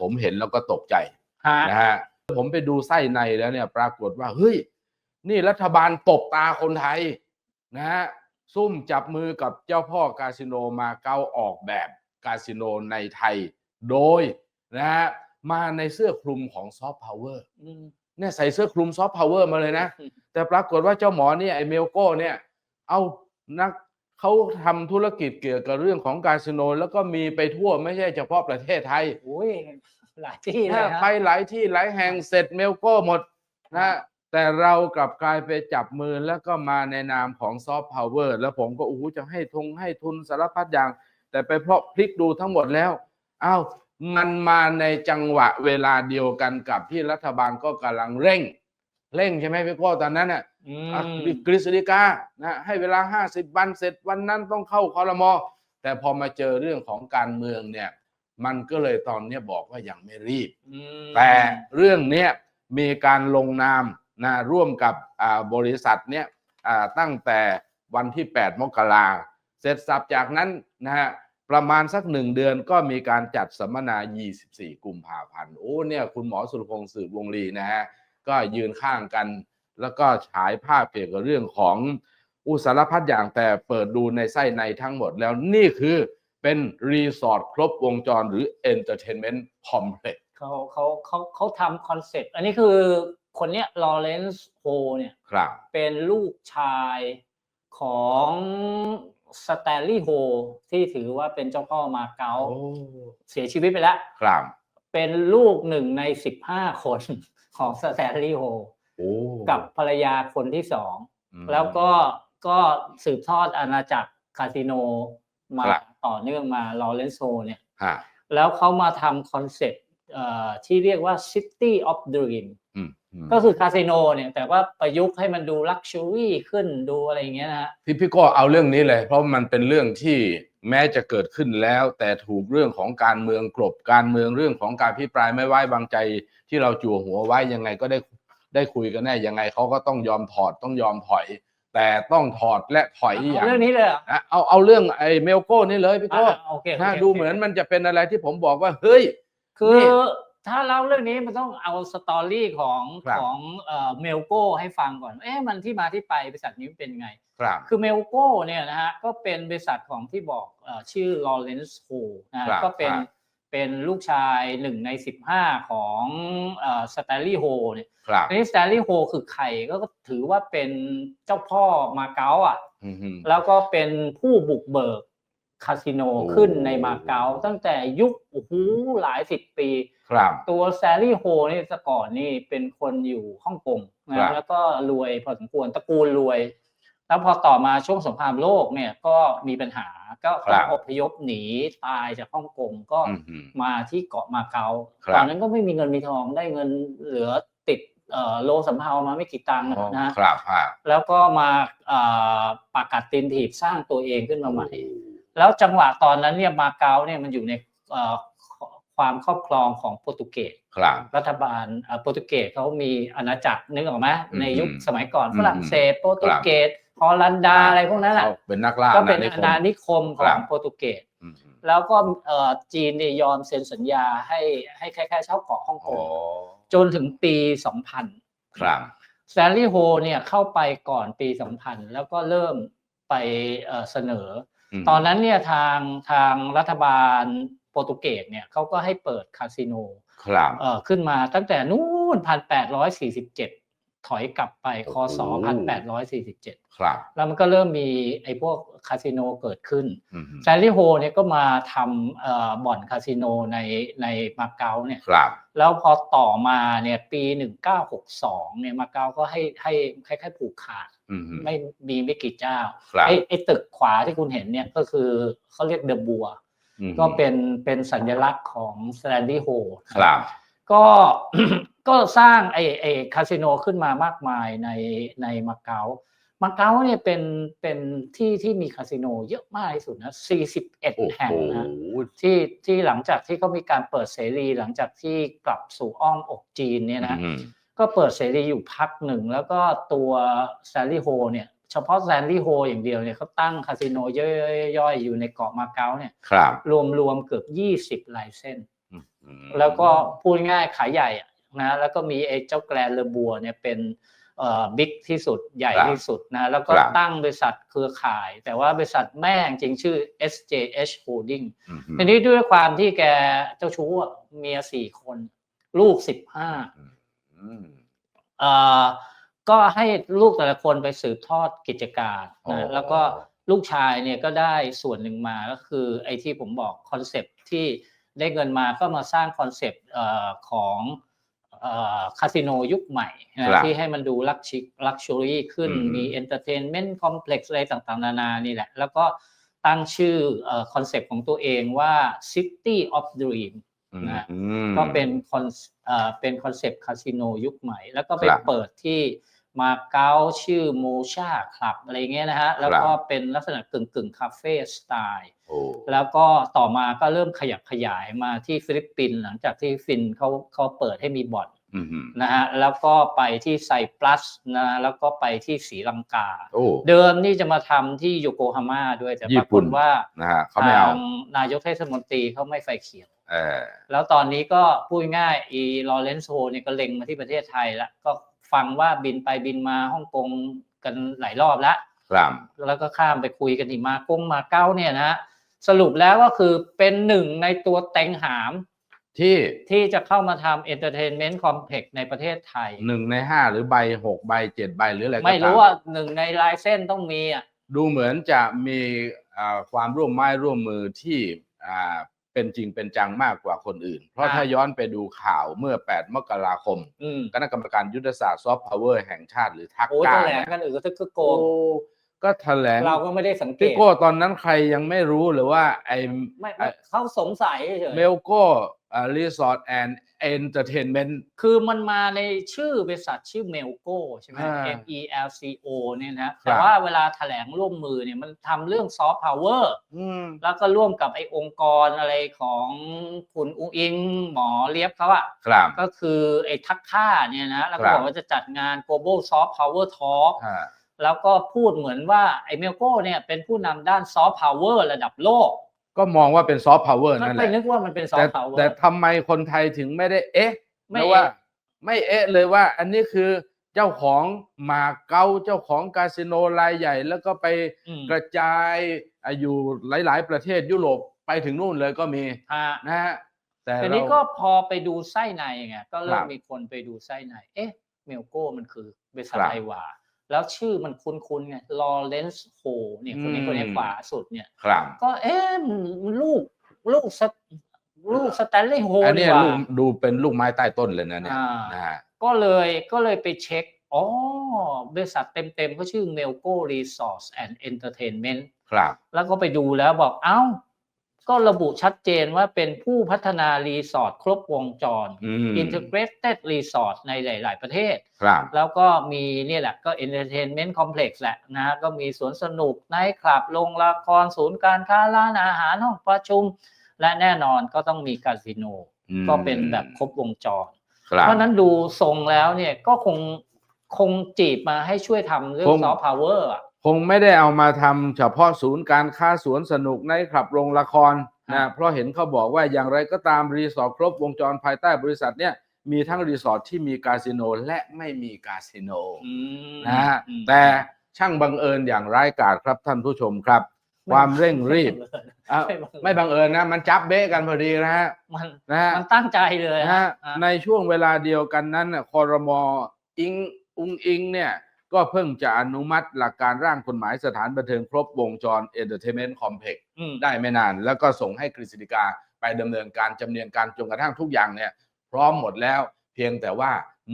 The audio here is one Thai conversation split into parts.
ผมเห็นแล้วก็ตกใจฮะนะฮะผมไปดูไส้ในแล้วเนี่ย ปรากฏว่า เฮ้ย นี่รัฐบาลตบตาคนไทยนะฮะซุ่มจับมือกับเจ้าพ่อคาสิโนมาเก๊าออกแบบคาสิโนในไทย โดยนะฮะมาในเสื้อคลุมของซอฟต์พาวเวอร์อืมเนี่ยใส่เสื้อคลุมซอฟต์พาวเวอร์มาเลยนะอืมแต่ปรากฏว่าเจ้าหมอเนี่ยไอเมลโก้เนี่ย เอานัก เขาทำธุรกิจเกี่ยวกับเรื่องของคาสิโน แล้วก็มีไปทั่วไม่ใช่เฉพาะประเทศไทยโอ้ยหลายที่เลยถ้าฮะไปหลายที่หลายแห่งเสร็จเมลโก้หมดนะแต่เรากลับกลายไปจับมือแล้วก็มาในนามของซอฟต์พาวเวอร์แล้วผมก็โอ้โหจะให้ทงให้ทุนสารพัดอย่าง แต่ไปเพราะพลิกดูทั้งหมดแล้วอ้าวมันมาในจังหวะเวลาเดียวกันกับที่รัฐบาลก็กำลังเร่ง เร่งใช่ไหมพี่โก้ตอนนั้นน่ะอือะมกฤษฎีกานะให้เวลา50วันเสร็จวันนั้นต้องเข้าคอรมอแต่พอมาเจอเรื่องของการเมืองเนี่ย มันก็เลยตอนเนี้ยบอกว่ายังไม่รีบอืมแต่เรื่องเนี้ยมีการลงนามนะร่วมกับอ่าบริษัทเนี้ยอ่าตั้งแต่วันที่ 8 มกราเสร็จสับจากนั้นนะฮะประมาณสักหนึ่งเดือนก็มีการจัดสัมมนา 24 กุมภาพันธ์ โอ้เนี่ยคุณหมอสุรพงศ์สืบวงลีนะฮะ ก็ยืนข้างกัน แล้วก็ฉายภาพเกี่ยวกับเรื่องของอุสารพัดอย่างแต่เปิดดูในไส้ในทั้งหมดแล้วนี่คือเป็นรีสอร์ทครบวงจรหรือ Entertainment Complex เขาเขาเขาเขาทำคอนเซ็ปต์อันนี้คือคนเนี้ยลอเรนซ์โฮเนี่ยครับเป็นลูกชายของสแตนลีย์โฮที่ถือว่าเป็นเจ้าพ่อมาเก๊าโอ้เสียชีวิตไปแล้วครับเป็นลูกหนึ่งในสิบห้าคน ของสแตนลีย์โฮโอ้กับภรรยาคนที่สองอืมแล้วก็ก็สืบทอดอาณาจักรคาสิโนมาครับต่อเนื่องมาลอเรนโซเนี่ยฮะแล้วเขามาทำคอนเซ็ปต์เอ่อที่เรียกว่า City of Dream อืมอืมก็คือคาสิโนเนี่ยแต่ว่าประยุกต์ให้มันดูลักชัวรี่ขึ้นดูอะไรอย่างเงี้ยนะฮะพี่พี่ก็เอาเรื่องนี้เลย เพราะมันเป็นเรื่องที่ แม้จะเกิดขึ้นแล้ว แต่ถูกเรื่องของการเมืองกลบการเมืองเรื่องของการพิปรายไม่ไว้วางใจ ที่เราจั่วหัวไว้ยังไงก็ได้ได้คุยกันแน่ยังไงเขาก็ต้องยอมถอดต้องยอมถอย แต่ต้องถอดและถอยอย่าเอางเรื่องนี้เลยเหรอนะเอาเอาเรื่องไอ้เมลโก้นี่เลยพี่โก้อะโอเคโอเคนะโคดูเหมือนมันจะเป็นอะไรที่ผมบอกว่าเฮ้ยคือ นี่ ถ้าเล่าเรื่องนี้มันต้องเอาสตอรี่ของครับของเอ่อเมลโก้ให้ฟังก่อน เอ๊ะมันที่มาที่ไปบริษัทนี้เป็นไง ครับ คือเมลโก้เนี่ยนะฮะก็เป็นบริษัทของที่บอกเอ่อชื่อลอเรนซ์โฮนะฮะครับก็เป็นครับเป็นลูกชายหนึ่งในสิบห้าของสแตนลีย์โฮเนี่ยครับทีนี้สแตนลีย์โฮคือใครก็ถือว่าเป็นเจ้าพ่อมาเก๊าอะอืมฮึแล้วก็เป็นผู้บุกเบิก คาสิโนโอ้ขึ้นในมาเก๊าตั้งแต่ยุคโอ้โหหลายสิบปี ครับ ตัวแซลลี่โฮนี่แต่ก่อนนี่เป็นคนอยู่ฮ่องกงครันะบ แล้วก็รวยพอสมควรตระกูลรวย แล้วพอต่อมาช่วงสงครามโลกเนี่ยก็มีปัญหาก็ต้องอพยพหนีตายจากฮ่องกงก็ อืมฮึมาที่เกาะมาเก๊าครับตอนนั้นก็ไม่มีเงินมีทองได้เงินเหลือติดเอ่อโลสำเภามาไม่กี่ตังค์อ๋อนะครับฮะแล้วก็มาเอ่อปากกัดตีนถีบสร้างตัวเองขึ้นมาใหม่ แล้วจังหวะตอนนั้นเนี่ยมาเก๊าเนี่ยมันอยู่ในเอ่อความครอบครองของโปรตุเกสครับรัฐบาลเอ่อโปรตุเกสเขามีอาณาจักรนึกออกไหมอืมในยุคสมัยก่อนอืมฝรั่งเศสโปรตุเกสฮอลันดาอะไรพวกนั้นแหละเขาเป็นนักล่าก็เป็นอาอาณาณานินิคคมขครัองบโปรตุเกสอืมฮึแล้วก็เอ่อจีนเนี่ยยอมเซ็นสัญญาให้ให้คล้ายๆเช่าเกาะฮ่องกอ๋องจนถึงปี 2000 ครับแซนลี่โฮเนี่ยเข้าไปก่อนปี 2000 แล้วก็เริ่มไปเอ่อเสนอม ตอนนั้นเนี่ยทางทางรัฐบาลโปรตุเกสเนี่ยเขาก็ให้เปิดคาสิโนครับเอ่อขึ้นมาตั้งแต่นู่น1847ถอยกลับไปคศโอ้โห1847ครับ แล้วมันก็เริ่มมีไอ้พวกคาสิโนเกิดขึ้นอืมฮึแซนลี่โฮเนี่ยก็มาทำเอ่อบ่อนคาสิโนในในมาเก๊าเนี่ยครับแล้วพอต่อมาเนี่ยปี1962เนี่ยมาเก๊าก็ให้ให้คล้ายๆผูกขาดอืมฮึ ไม่มีไม่กี่เจ้าครับไอ้ไอ้ตึกขวาที่คุณเห็นเนี่ยก็คือเขาเรียกเดอะบัวอืมฮึก็เป็นเป็นสัญลักษณ์ของสแตนดี้โฮครับ ก็ก็สร้างไอ้ไอ้คาสิโนขึ้นมามากมายในในมาเก๊ามาเก๊าเนี่ยเป็นเป็นที่ที่มีคาสิโนเยอะมากที่สุดนะ 41โอ้แห่งโหนะที่ที่หลังจากที่เขามีการเปิดเสรีหลังจากที่กลับสู่อ้อมอกจีนเนี่ยนะอืม ก็เปิดเสรีอยู่พักหนึ่ง แล้วก็ตัวแซนลี่โฮเนี่ยเฉพาะแซนลี่โฮอย่างเดียวเนี่ยเขาตั้งคาสิโนย่อยๆๆๆอยู่ในเกาะมาเก๊าเนี่ยครับรวมๆเกือบ20ไลเซนส์อืมอืมแล้วก็พูดง่ายขายใหญ่อะนะแล้วก็มีไอ้เจ้าแกรนเลอบัวเนี่ยเป็นเอ่อบิ๊กที่สุดใหญ่ครับที่สุดนะแล้วก็ครับตั้งบริษัทเครือข่าย แต่ว่าบริษัทแม่จริงๆชื่อ SJH Holding อืมทีนี้ด้วยความที่แกเจ้าชู้อะเมียสี่คน ลูกสิบห้าอืม เอ่อก็ให้ลูกแต่ละคนไปสืบทอดกิจการอ๋อนะแล้วก็ลูกชายเนี่ยก็ได้ส่วนหนึ่งมาก็คือไอ้ที่ผมบอกคอนเซปต์ที่ได้เงินมาก็มาสร้างคอนเซปต์เอ่อของคาสิโนยุคใหม่นะครับที่ให้มันดูลักชิลักชัวรี่ขึ้นอืมมีเอนเตอร์เทนเมนต์คอมเพล็กซ์อะไรต่างๆ นานานี่แหละ แล้วก็ตั้งชื่อคอนเซปต์ของตัวเองว่า City of Dream นะอืมก็เป็นคอนเอ่อเป็นคอนเซปต์คาสิโนยุคใหม่ แล้วก็ไปครับเปิดที่มาเก๊าชื่อโมชาคลับอะไรเงี้ยนะฮะ แล้วก็เป็นลักษณะกึ่งกึ่งคาเฟ่สไตล์โอ้แล้วก็ต่อมาก็เริ่มขยับขยายมาที่ฟิลิปปินส์หลังจากที่ฟินเขาเขาเปิดให้มีบ่อนอืมอืมนะฮะแล้วก็ไปที่ไซปรัสนะแล้วก็ไปที่ศรีลังกาโอ้เดิมนี่จะมาทำที่โยโกฮาม่าด้วยแต่ปญี่รากปุ่ฏนว่านะฮะเขาไม่เอาทงนายกเทศมนตรีเขาไม่ไฟเขียวเออ แล้วตอนนี้ก็พูดง่ายๆอีลอเรนโซเนี่ยก็เล็งมาที่ประเทศไทยแล้วก็ฟังว่าบินไปบินมาฮ่องกงกันหลายรอบแล้วครับแล้วก็ข้ามไปคุยกันที่มากงมาเก้าเนี่ยนะสรุปแล้วก็คือเป็นหนึ่งในตัวเต็งหามที่ที่จะเข้ามาทำเอนเตอร์เทนเมนต์คอมเพล็กซ์ในประเทศไทยหนึ่งในห้าหรือใบหกใบเจ็ดใบหรืออะไรก็ตามไม่รู้ว่าหนึ่งในลายเส้นต้องมีอะดูเหมือนจะมีอ่าความร่วมไม้ร่วมมือที่อ่า เป็นจริงเป็นจังมากกว่าคนอื่น เพราะอ่าถ้าย้อนไปดูข่าวเมื่อ 8 มกราคมอืมคณะกรรมการยุทธศาสตร์ซอฟต์พาวเวอร์แห่งชาติหรือทักโอ้ก้าแถลงเนี่ยกันอือทึกกึกโกโอ้งก็แถลงเราก็ไม่ได้สังเกพี่ตโก้ตอนนั้นใครยังไม่รู้หรือว่าไอ้ไม่ไม่เขาสงสัยเฉยเมลโก้ รีสอร์ทแอนด์เอนเตอร์เทนเมนต์คือมันมาในชื่อบริษัทชื่อเมลโก้ใช่ไหมอ่า M E L C O เนี่ยนะแต่ว่าเวลาแถลงร่วมมือเนี่ยมันทำเรื่องซอฟต์พาวเวอร์อืมแล้วก็ร่วมกับไอ้องค์กรอะไรของคุณอุ้งอิงหมอเลียบเขาอะครับก็คือไอ้ทักค่าเนี่ยนะ แล้วคก็รับบอกว่าจะจัดงาน global soft power talk อ่าแล้วก็พูดเหมือนว่าไอ้เมลโก้เนี่ยเป็นผู้นำด้านซอฟต์พาวเวอร์ระดับโลก ก็มองว่าเป็นซอฟต์พาวเวอร์ก็นั่นแหไปละนึกว่ามันเป็นซอฟแต่ต์พาวเวอแต่ร์ทำไมคนไทยถึงไม่ได้เอ๊ะไม่เพราะว่าเอ๊ะไม่เอ๊ะเลยว่า อันนี้คือเจ้าของมาเก๊าเจ้าของคาสิโนรายใหญ่ แล้วก็ไปอืมกระจายอะอยู่หลาย ๆ ประเทศยุโรปไปถึงนู่นเลยก็มีฮะนะฮะแต่ทีเรานี้ก็พอไปดูไส้ในไงก็เริ่ครัมบมีคนไปดูไส้ใน เอ๊ะ เมลโก้มันคือบริษัทครับไอวา แล้วชื่อมันคุ้นๆไงลอเรนซ์โฮเนี่ยคนนี้อืมคนนี้ขวาสุดเนี่ยครับก็เอ๊ะมันลูกลูกสตลูกสแตนเลย์โฮอันนี่เนี้ยหว่าลูกดูเป็นลูกไม้ใต้ต้นเลยนะเนี่ยอ่านนะฮะก็เลยก็เลยไปเช็คอ๋อบริษัทเต็มๆเขาชื่อ Melco Resource and Entertainment ครับ แล้วก็ไปดูแล้วบอกเอ้า ก็ระบุชัดเจนว่าเป็นผู้พัฒนารีสอร์ทครบวงจรอืม Integrated Resort ในหลาย ๆ ประเทศครับแล้วก็มีเนี่ยแหละก็ Entertainment Complex แหละนะฮะก็มีสวนสนุกไนท์คลับโรงละครศูนย์การค้าร้านอาหารห้องประชุม และแน่นอนก็ต้องมีคาสิโนอืมก็เป็นแบบครบวงจรครับเพราะฉะนั้นดูทรงแล้วเนี่ยก็คงคงจีบมาให้ช่วยทำเรื่อคงงซอฟต์พาวเวอร์อะ คงไม่ได้เอามาทำเฉพาะศูนย์การค้าสวนสนุกในคลับโรงละครครันะบเพราะเห็นเขาบอกว่าอย่างไรก็ตามรีสอร์ทครบวงจรภายใต้บริษัทเนี่ยมีทั้งรีสอร์ทที่มีคาสิโนและไม่มีคาสิโนอืมนะฮะอืมแต่ช่างบังเอิญอย่างร้ายกาจครับท่านผู้ชมครับ ความเร่งรีบอะไม่บังเอิญไม่บังเอิญนะ มันจับเบ๊ะกันพอดีนะฮะมันนะฮะมันตั้งใจเลยนะฮะอะในช่วงเวลาเดียวกันนั้นน่ะคอรมออิง อุงอิงเนี่ย ก็เพิ่งจะอนุมัติหลักการร่างกฎหมายสถานบันเทิงครบวงจร Entertainment Complex อืมได้ไม่นาน แล้วก็ส่งให้กฤษฎีกาไปดำเนินการจำเนียนการจนกระทั่งทุกอย่างเนี่ย พร้อมหมดแล้ว เพียงแต่ว่า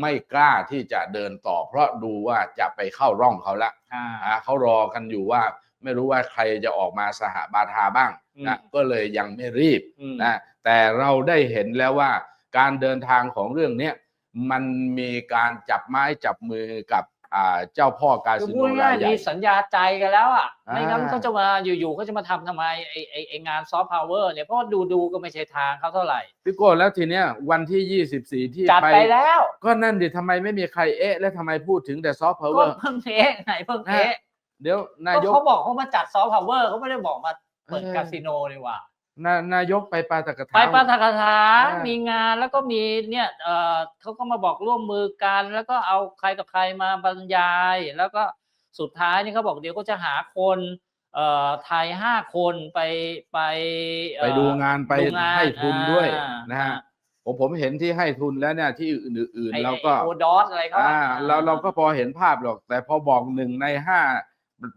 ไม่กล้าที่จะเดินต่อ เพราะดูว่าจะไปเข้าร่องเขาละอ่าอ่าเขารอกันอยู่ว่าไม่รู้ว่าใครจะออกมาสหบาทาบ้างนะอืมก็เลยยังไม่รีบอืมนะแต่เราได้เห็นแล้วว่าการเดินทางของเรื่องเนี้ยมันมีการจับไม้จับมือกับอ่า เจ้าพ่อกาคือสิพูโนดราง่ายยๆใหญ่มีสัญญาใจกันแล้วอะอ่าไม่งั้นเขาจะมาอยู่ๆเขาจะมาทำทำไมไอไอไองานซอฟต์พาวเวอร์เนี่ยเพราะว่าดูดูๆก็ไม่ใช่ทางเขาเท่าไหร่พี่โก้แล้วทีเนี้ยวันที่ 24 ที่จัดไปแล้ว ก็นั่นดิทำไมไม่มีใครเอ๊ะ และทำไมพูดถึงแต่ซอฟต์พาวเวก็อร์เพิ่งเอ๊ะไงเพิ่งเอ๊ะเดี๋ยวนายก็กเขาบอกเขามาจัดซอฟต์พาวเวอร์เขาไม่ได้บอกมาเปิดเออคาสิโนนี่หว่า นานายกไปปาตกถา ไปปาฐกถา อ่ามี มีงานแล้วก็มีเนี่ยเออเขาก็มาบอกร่วมมือกัน แล้วก็เอาใครกับใครมาบรรยาย แล้วก็สุดท้ายนี่เขาบอกเดี๋ยวก็จะหาคนเอ่อไทยห้าคนไปไปเอ่ไปอดูงานไปดูงานให้ทุนด้วยอ่านะฮะอ่าผมผมเห็นที่ให้ทุนแล้วเนี่ยที่อื่นไอ้ๆเราก็ไอ้โอดอสอะไรเขาอ่าเราเราก็พอเห็นภาพหรอก แต่พอบอกหนึ่งในห้า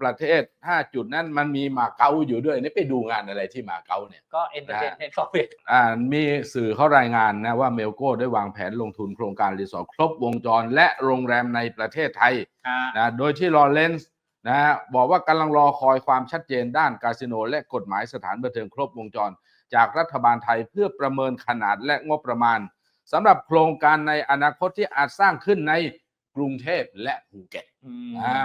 ประเทศห้าจุดนั้นมันมีมาเก๊าอยู่ด้วยนี่ไปดูงานอะไรที่มาเก๊าเนี่ยก็เอนเตอร์เทนเมนต์เขาเป็นอ่ามีสื่อเขารายงานนะว่าเมลโก้ได้วางแผนลงทุนโครงการรีสอร์ทครบวงจร และโรงแรมในประเทศไทยอ่านะโดยที่ลอเรนซ์นะฮะบอกว่ากำลังรอคอยความชัดเจนด้านคาสิโน และกฎหมายสถานบันเทิงครบวงจร จากรัฐบาลไทยเพื่อประเมินขนาดและงบประมาณสำหรับโครงการในอนาคตที่อาจสร้างขึ้นในกรุงเทพและภูเก็ตอืมอ่า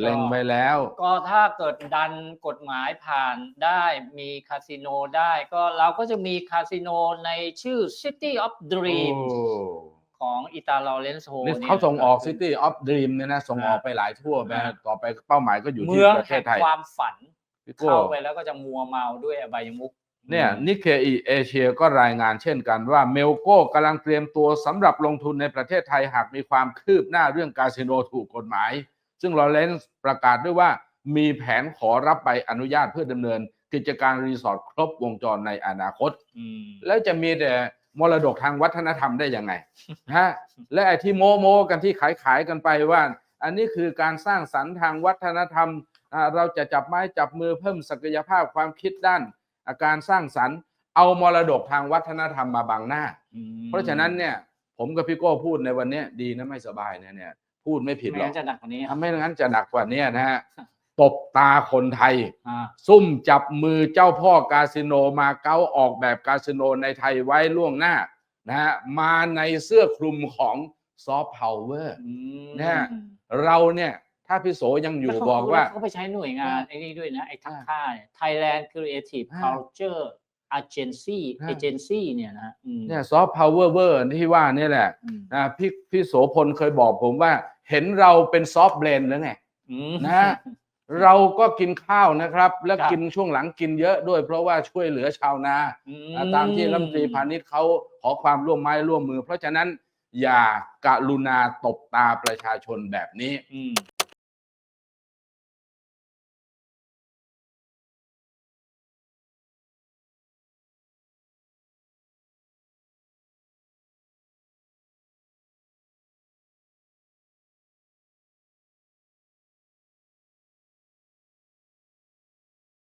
เล็งไปแล้ว ก็ถ้าเกิดดันกฎหมายผ่านได้มีคาสิโนได้ก็เราก็จะมีคาสิโนในชื่อ City of Dreams โอ้ของอิตาลอเรนโซนี่เขาส่งออก City of Dream เนี่ยนะส่งออกไปหลายทั่วไปอ่าต่อไปเป้าหมายก็อยู่ที่เมืองประเทแห่ศงไทยความฝันพี่โก้เข้าไปแล้วก็จะมัวเมาด้วยอบายมุกเนี่ยนิเคอีเอเชียก็รายงานเช่นกันว่าเมลโก้กำลังเตรียมตัวสำหรับลงทุนในประเทศไทยหากมีความคืบหน้าเรื่องคาสิโนถูกกฎหมาย ซึ่งลอเรนซ์ประกาศด้วยว่ามีแผนขอรับใบอนุญาตเพื่อดำเนิน กิจการรีสอร์ทครบวงจรในอนาคตอืมแล้วจะมีแต่มรดกทางวัฒนธรรมได้ยังไงฮะและไอ้ที่โมโมกันที่ขายขายกันไปว่า อันนี้คือการสร้างสรรค์ทางวัฒนธรรมอ่าเราจะจับไม้จับมือเพิ่มศักยภาพความคิดด้านอ่าการสร้างสรรค์เอามรดกทางวัฒนธรรมมาบังหน้าอืมเพราะฉะนั้นเนี่ยผมกับพี่โก้พูดในวันเนี้ยดีนะไม่สบายเนี่ยเนี่ย พูดไม่ผิดไม่หรอกงั้นจะหนักกว่านี้ถ้าไม่งั้นจะหนักกว่านี้นะฮะตบตาคนไทยอ่าซุ่มจับมือเจ้าพ่อกาสิโนมาเก๊าออกแบบกาสิโนในไทยไว้ล่วงหน้านะฮะมาในเสื้อคลุมของซอฟต์พาวเวอร์อืมเนี่ยเราเนี่ยถ้าพี่โสยังอยู่แล้วเขบอกว่าเขาไปใช้หน่วยงานอ่าไอ้นี่ด้วยนะ ไอ้ทักอ่าค่าย Thailand Creative อ่า Culture Agency อ่า Agency เนี่ยนะอืมเนี่ยซอฟต์พาวเวอร์เวอร์ที่ว่านี่แหละอืมนะพี่พี่โสพลเคยบอกผมว่า เห็นเราเป็นซอฟต์เบรนหรือไงอืมนะเราก็กินข้าวนะครับ และครับกินช่วงหลังกินเยอะด้วย เพราะว่าช่วยเหลือชาวนาอือ่าตามที่รัฐมนตรีพาณิชย์เขาขอความร่วมไม้ร่วมมือ เพราะฉะนั้นอย่ากรุณาตบตาประชาชนแบบนี้อืม